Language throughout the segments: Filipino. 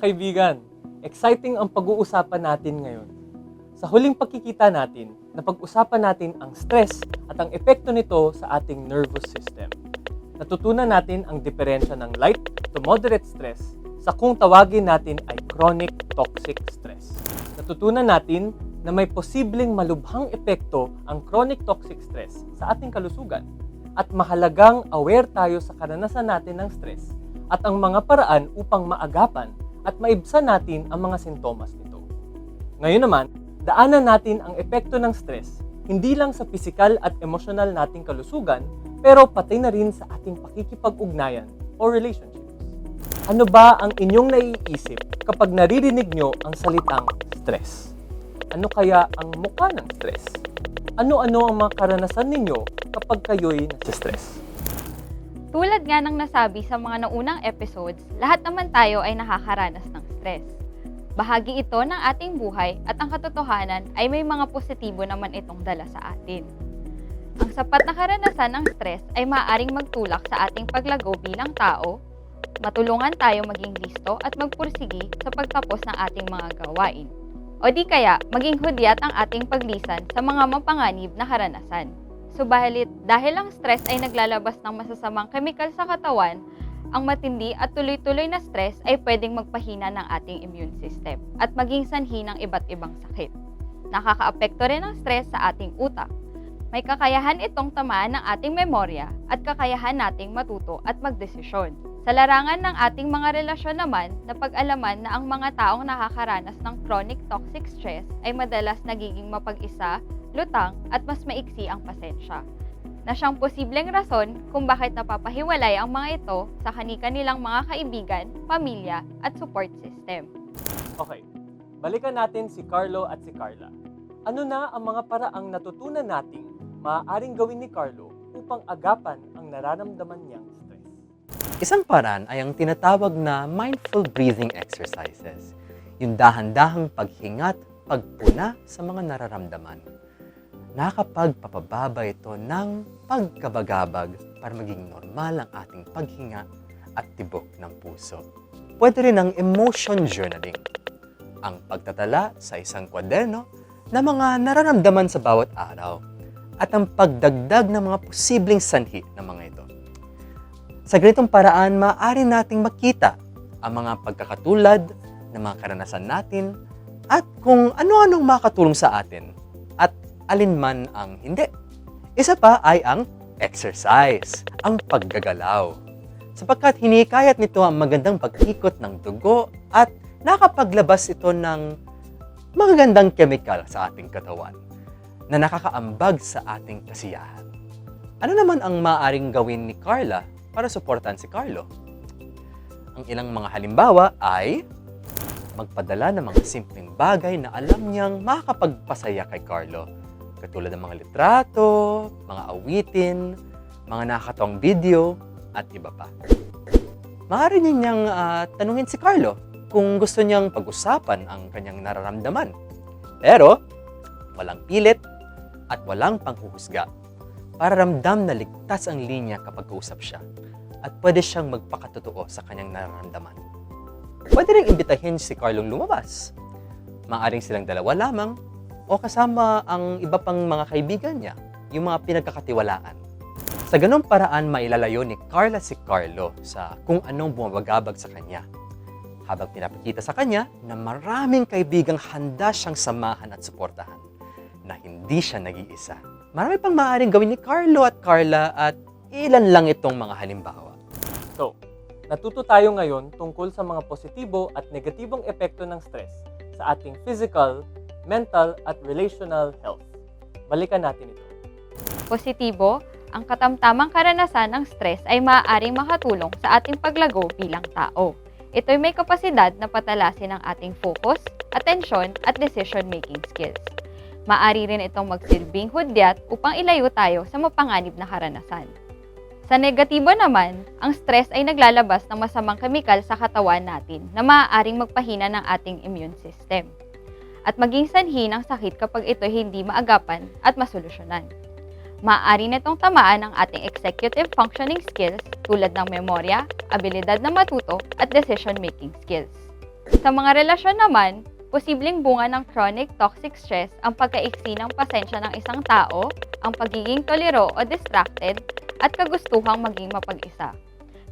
kaibigan, exciting ang pag-uusapan natin ngayon. Sa huling pagkikita natin, napag-usapan natin ang stress at ang epekto nito sa ating nervous system. Natutunan natin ang diferensya ng light to moderate stress sa kung tawagin natin ay chronic toxic stress. Natutunan natin na may posibleng malubhang epekto ang chronic toxic stress sa ating kalusugan at mahalagang aware tayo sa karanasan natin ng stress at ang mga paraan upang maagapan at maibsan natin ang mga sintomas nito. Ngayon naman, daanan natin ang epekto ng stress hindi lang sa pisikal at emosyonal nating kalusugan, pero pati na rin sa ating pakikipag-ugnayan o relationships. Ano ba ang inyong naiisip kapag naririnig nyo ang salitang stress? Ano kaya ang mukha ng stress? Ano-ano ang mga karanasan ninyo kapag kayo'y nasa-stress? Tulad nga ng nasabi sa mga naunang episodes, lahat naman tayo ay nakakaranas ng stress. Bahagi ito ng ating buhay at ang katotohanan ay may mga positibo naman itong dala sa atin. Ang sapat na karanasan ng stress ay maaaring magtulak sa ating paglago bilang tao, matulungan tayo maging listo at magpursigi sa pagtapos ng ating mga gawain. O di kaya, maging hudyat ang ating paglisan sa mga mapanganib na karanasan. Subalit, dahil ang stress ay naglalabas ng masasamang kemikal sa katawan, ang matindi at tuloy-tuloy na stress ay pwedeng magpahina ng ating immune system at maging sanhi ng iba't ibang sakit. Nakakaapekto rin ang stress sa ating utak. May kakayahan itong tamaan ng ating memorya at kakayahan nating matuto at magdesisyon. Sa larangan ng ating mga relasyon naman, napag-alaman na ang mga taong nakakaranas ng chronic toxic stress ay madalas nagiging mapag-isa, lutang at mas maiksi ang pasensya na siyang posibleng rason kung bakit napapahiwalay ang mga ito sa kani-kanilang mga kaibigan, pamilya at support system. Okay, balikan natin si Carlo at si Carla. Ano na ang mga paraang natutunan nating maaaring gawin ni Carlo upang agapan ang nararamdaman niyang stress? Isang paraan ay ang tinatawag na mindful breathing exercises. Yung dahan-dahang paghingat, pagpuna sa mga nararamdaman. Nakapagpapababa ito ng pagkabagabag para maging normal ang ating paghinga at tibok ng puso. Pwede rin ang emotion journaling, ang pagtatala sa isang kwaderno na mga nararamdaman sa bawat araw at ang pagdagdag ng mga posibleng sanhi ng mga ito. Sa ganitong paraan, maaari nating makita ang mga pagkakatulad ng mga karanasan natin at kung ano-anong makatulong sa atin at alinman ang hindi. Isa pa ay ang exercise, ang paggagalaw. Sapagkat hinikayat nito ang magandang pag-ikot ng dugo at nakapaglabas ito ng magagandang chemical sa ating katawan na nakakaambag sa ating kasiyahan. Ano naman ang maaaring gawin ni Carla para suportahan si Carlo? Ang ilang mga halimbawa ay magpadala ng mga simpleng bagay na alam niyang makakapagpasaya kay Carlo. Katulad ng mga litrato, mga awitin, mga nakakatawang video, at iba pa. Maaari niyang ah, tanungin si Carlo kung gusto niyang pag-usapan ang kanyang nararamdaman. Pero, walang pilit at walang panghuhusga para ramdam na ligtas ang linya kapag kausap siya at pwede siyang magpakatotoo sa kanyang nararamdaman. Pwede rin imbitahin si Carlong lumabas. Maaring silang dalawa lamang o kasama ang iba pang mga kaibigan niya, yung mga pinagkakatiwalaan. Sa ganong paraan, mailalayo ni Carla si Carlo sa kung anong bumabagabag sa kanya. Habang pinapakita sa kanya na maraming kaibigang handa siyang samahan at suportahan, na hindi siya nag-iisa. Marami pang maaaring gawin ni Carlo at Carla at ilan lang itong mga halimbawa. So, natuto tayo ngayon tungkol sa mga positibo at negatibong epekto ng stress sa ating physical, mental at relational health. Balikan natin ito. Positibo, ang katamtamang karanasan ng stress ay maaaring makatulong sa ating paglago bilang tao. Ito'y may kapasidad na patalasin ang ating focus, atensyon at decision-making skills. Maari rin itong magsilbing hudyat upang ilayo tayo sa mapanganib na karanasan. Sa negatibo naman, ang stress ay naglalabas ng masamang kemikal sa katawan natin na maaaring magpahina ng ating immune system at maging sanhi ng sakit kapag ito hindi maagapan at masolusyonan. Maaari nitong tamaan ang ating executive functioning skills tulad ng memorya, abilidad na matuto at decision-making skills. Sa mga relasyon naman, posibleng bunga ng chronic toxic stress ang pagkaiksi ng pasensya ng isang tao, ang pagiging tolero o distracted, at kagustuhang maging mapag-isa,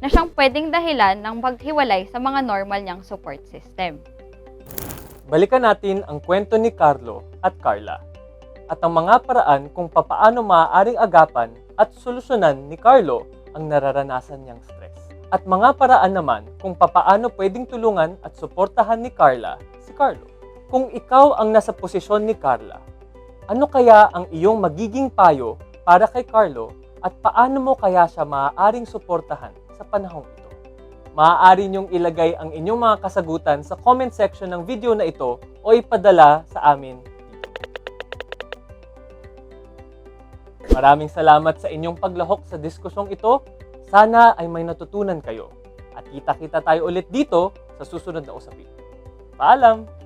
na siyang pwedeng dahilan ng paghiwalay sa mga normal niyang support system. Balikan natin ang kwento ni Carlo at Carla at ang mga paraan kung papaano maaaring agapan at solusyonan ni Carlo ang nararanasan niyang stress. At mga paraan naman kung papaano pwedeng tulungan at suportahan ni Carla si Carlo. Kung ikaw ang nasa posisyon ni Carla, ano kaya ang iyong magiging payo para kay Carlo at paano mo kaya siya maaaring suportahan sa panahong ito? Maaari niyong ilagay ang inyong mga kasagutan sa comment section ng video na ito o ipadala sa amin. Maraming salamat sa inyong paglahok sa diskusyong ito. Sana ay may natutunan kayo. At kita-kita tayo ulit dito sa susunod na usapin. Paalam!